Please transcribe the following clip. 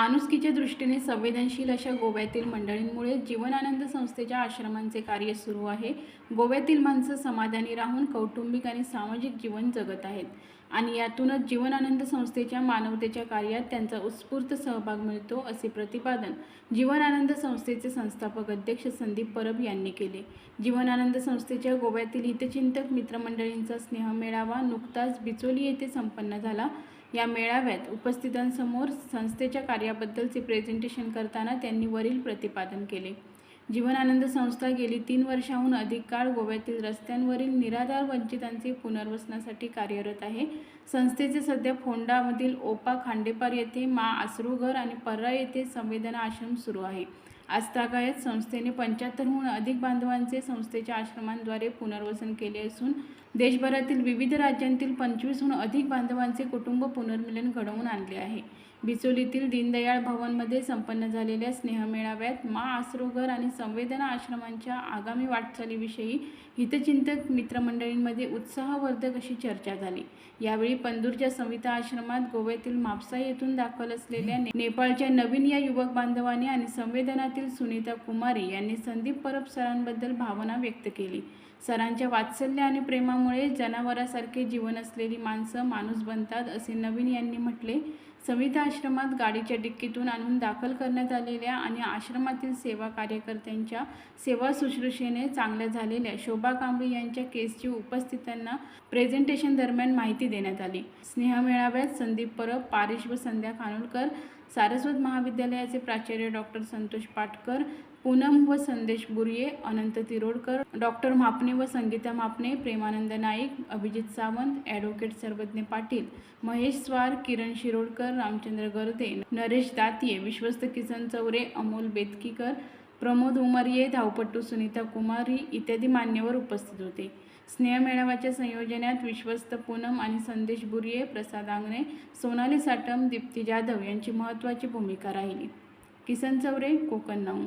माणुसकीच्या दृष्टीने संवेदनशील अशा गोव्यातील मंडळींमुळे जीवनानंद संस्थेच्या आश्रमांचे कार्य सुरू आहे. गोव्यातील माणसं समाधानी राहून कौटुंबिक आणि सामाजिक जीवन जगत आहेत. आणि यातूनच जीवनानंद संस्थेच्या मानवतेच्या कार्यात त्यांचा उत्स्फूर्त सहभाग मिळतो असे प्रतिपादन जीवनानंद संस्थेचे संस्थापक अध्यक्ष संदीप परब यांनी केले. जीवनानंद संस्थेच्या गोव्यातील हितचिंतक मित्रमंडळींचा स्नेह मेळावा नुकताच बिचोली येथे संपन्न झाला. या मेळाव्यात उपस्थितांसमोर संस्थेच्या कार्याबद्दलचे प्रेझेंटेशन करताना त्यांनी वरील प्रतिपादन केले. जीवनानंद संस्था गेली तीन वर्षाहून अधिक काळ गोव्यातील रस्त्यांवरील निराधार वंचितांचे पुनर्वसनासाठी कार्यरत आहे. संस्थेचे सध्या फोंडामधील ओपा खांडेपार येथे मा आसरूघर आणि पर्रा येथे संवेदना आश्रम सुरू आहे. आजतागायत संस्थेने पंच्याहत्तरहून अधिक बांधवांचे संस्थेच्या आश्रमांद्वारे पुनर्वसन केले असून देशभरातील विविध राज्यांतील पंचवीसहून अधिक बांधवांचे कुटुंब पुनर्मिलन घडवून आणले आहे. बिचोलीतील दीनदयाळ भवनमध्ये संपन्न झालेल्या स्नेहमेळाव्यात मा आसरोगर आणि संवेदना आश्रमांच्या आगामी वाटचालीविषयी हितचिंतक मित्रमंडळींमध्ये उत्साहवर्धक अशी चर्चा झाली. यावेळी पंदूरच्या संविता आश्रमात गोव्यातील म्हापसा येथून दाखल असलेल्या नेपाळच्या नवीन या युवक बांधवाने आणि संवेदनातील सुनीता कुमारी यांनी संदीप परब सरांबद्दल भावना व्यक्त केली. सरांच्या वात्सल्य आणि प्रेमामुळे जनावरासारखे जीवन असलेली माणसं माणूस बनतात असे नवीन यांनी म्हटले. संविता आश्रमात गाडीच्या डिक्कीतून आणून दाखल करण्यात आलेल्या आणि आश्रमातील सेवा कार्यकर्त्यांच्या सेवा शुश्रूषेने चांगल्या झालेल्या शोभा कांबळे यांच्या केसची उपस्थितांना प्रेझेंटेशन दरम्यान माहिती देण्यात आली. स्नेहमेळाव्यात संदीप परब पारिश व संध्या खानोलकर सारस्वत महाविद्यालयाचे प्राचार्य डॉक्टर संतोष पाटकर पूनम व संदेश बुर्ये अनंत तिरोडकर डॉक्टर मापणे व संगीता मापणे प्रेमानंद नाईक अभिजित सावंत ॲडव्होकेट सर्वज्ञ पाटील महेश स्वार किरण शिरोडकर रामचंद्र गर्दे नरेश दातिये विश्वस्त किसन चौरे अमोल बेतकीकर प्रमोद उमरिये धावपट्टू सुनीता कुमारी इत्यादी मान्यवर उपस्थित होते. स्नेहमेळाव्याच्या संयोजनात विश्वस्त पूनम आणि संदेश बुर्ये प्रसाद आंगणे सोनाली साटम दीप्ती जाधव यांची महत्त्वाची भूमिका राहिली. किसन चौरे कोकण नऊ.